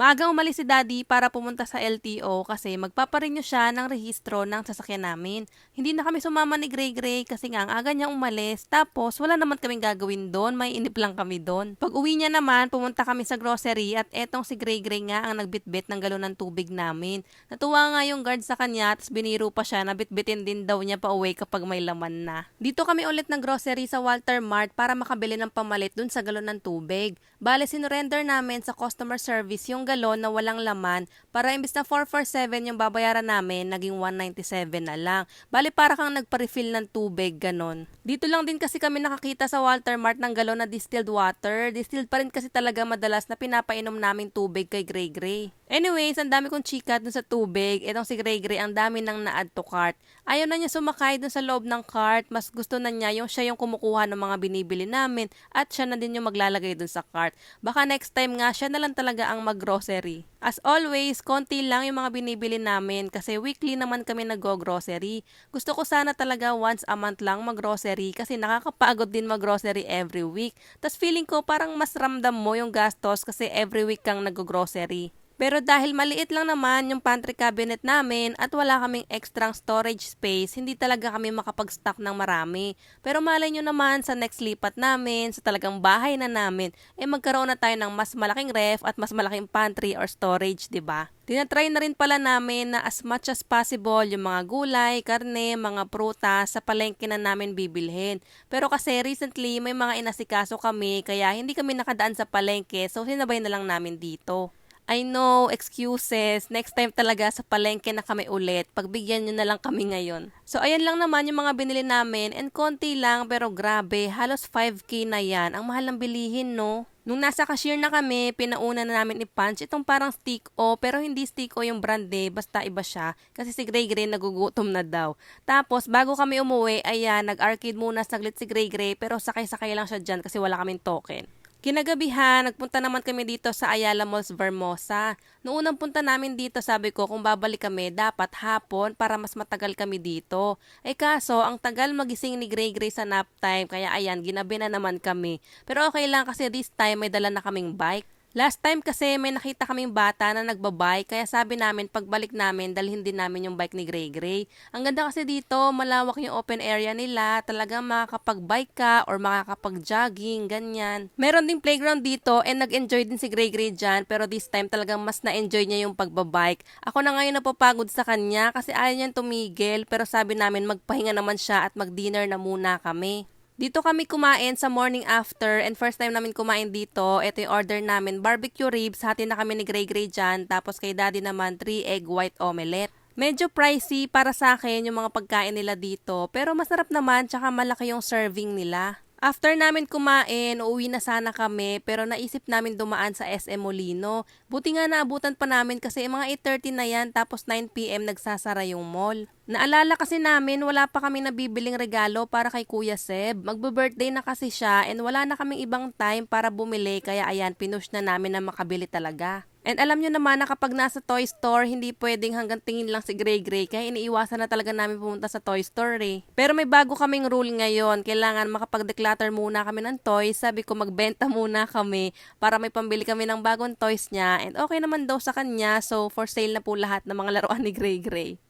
Maaga umalis si daddy para pumunta sa LTO kasi magpaparenew siya ng rehistro ng sasakyan namin. Hindi na kami sumama ni Gray Gray kasi nga ang aga niya umalis. Tapos wala naman kaming gagawin doon, may inip lang kami doon. Pag uwi niya naman, pumunta kami sa grocery at etong si Gray Gray nga ang nagbitbit ng galon ng tubig namin. Natuwa nga yung guard sa kanya at biniro pa siya na bitbitin din daw niya pa uwi kapag may laman na. Dito kami ulit ng grocery sa Walter Mart para makabili ng pamalit dun sa galon ng tubig. Bale, sinurrender namin sa customer service yung galon na walang laman para imbis na 447 yung babayaran namin, naging 197 na lang. Bale, para kang nagpa-refill ng tubig, ganon. Dito lang din kasi kami nakakita sa Walter Mart ng galon na distilled water. Distilled pa rin kasi talaga madalas na pinapainom namin tubig kay Gray Gray. Anyways, ang dami kong chika dun sa tubig. Itong si Gray Gray, ang dami nang na-add to cart. Ayaw na niya sumakay dun sa loob ng cart. Mas gusto na niya yung siya yung kumukuha ng mga binibili namin at siya na din yung maglalagay dun sa cart. Baka next time nga siya na lang talaga ang mag-grocery. As always, konti lang yung mga binibili namin kasi weekly naman kami nag-grocery. Gusto ko sana talaga once a month lang mag-grocery kasi nakakapagod din mag-grocery every week. Tapos feeling ko parang mas ramdam mo yung gastos kasi every week kang nag-grocery. Pero dahil maliit lang naman yung pantry cabinet namin at wala kaming extra storage space, hindi talaga kami makapag-stock ng marami. Pero malay nyo naman sa next lipat namin, sa talagang bahay na namin, eh magkaroon na tayo ng mas malaking ref at mas malaking pantry or storage, 'di ba? Tinatry na rin pala namin na as much as possible yung mga gulay, karne, mga prutas sa palengke na namin bibilhin. Pero kasi recently may mga inasikaso kami kaya hindi kami nakadaan sa palengke so sinabay na lang namin dito. I know, excuses. Next time talaga sa palengke na kami ulit. Pagbigyan nyo na lang kami ngayon. So, ayan lang naman yung mga binili namin. And konti lang, pero grabe. Halos 5K na yan. Ang mahal ng bilihin, no? Nung nasa cashier na kami, pinauna na namin i-punch itong parang stick o pero hindi stick o yung brand eh, basta iba siya. Kasi si Gray Gray nagugutom na daw. Tapos bago kami umuwi, ayan, nag-arcade muna saglit si Gray Gray pero sakay-sakay lang siya dyan kasi wala kaming token. Kinagabihan, nagpunta naman kami dito sa Ayala Malls Vermosa. Noong unang punta namin dito, sabi ko kung babalik kami, dapat hapon para mas matagal kami dito. Eh kaso, ang tagal magising ni Gray Gray sa nap time, kaya ayan, ginabi na naman kami. Pero okay lang kasi this time may dala na kaming bike. Last time kasi may nakita kaming bata na nagbabike kaya sabi namin pagbalik namin dalhin din namin yung bike ni Gray Gray. Ang ganda kasi dito, malawak yung open area nila, talagang makakapag-bike ka or makakapag-jogging, ganyan. Meron ding playground dito and nag-enjoy din si Gray Gray dyan pero this time talagang mas na-enjoy niya yung pagbabike. Ako na ngayon napapagod sa kanya kasi ayaw niyang tumigil pero sabi namin magpahinga naman siya at mag-dinner na muna kami. Dito kami kumain sa morning after and first time namin kumain dito. Ito yung order namin, barbecue ribs. Hati na kami ni Gray Gray dyan. Tapos kay daddy naman, 3 egg white omelette. Medyo pricey para sa akin yung mga pagkain nila dito. Pero masarap naman, tsaka malaki yung serving nila. After namin kumain, uuwi na sana kami pero naisip namin dumaan sa SM Molino. Buti nga naabutan pa namin kasi mga 8.30 na yan tapos 9pm nagsasara yung mall. Naalala kasi namin wala pa kami nabibiling regalo para kay Kuya Seb. Magbe-birthday na kasi siya and wala na kaming ibang time para bumili kaya ayan pinush na namin na makabili talaga. And alam nyo naman na kapag nasa toy store, hindi pwedeng hanggang tingin lang si Gray Gray kaya iniiwasan na talaga namin pumunta sa toy store eh. Pero may bago kaming rule ngayon, kailangan makapag-declutter muna kami ng toys. Sabi ko magbenta muna kami para may pambili kami ng bagong toys niya and okay naman daw sa kanya so for sale na po lahat ng mga laruan ni Gray Gray.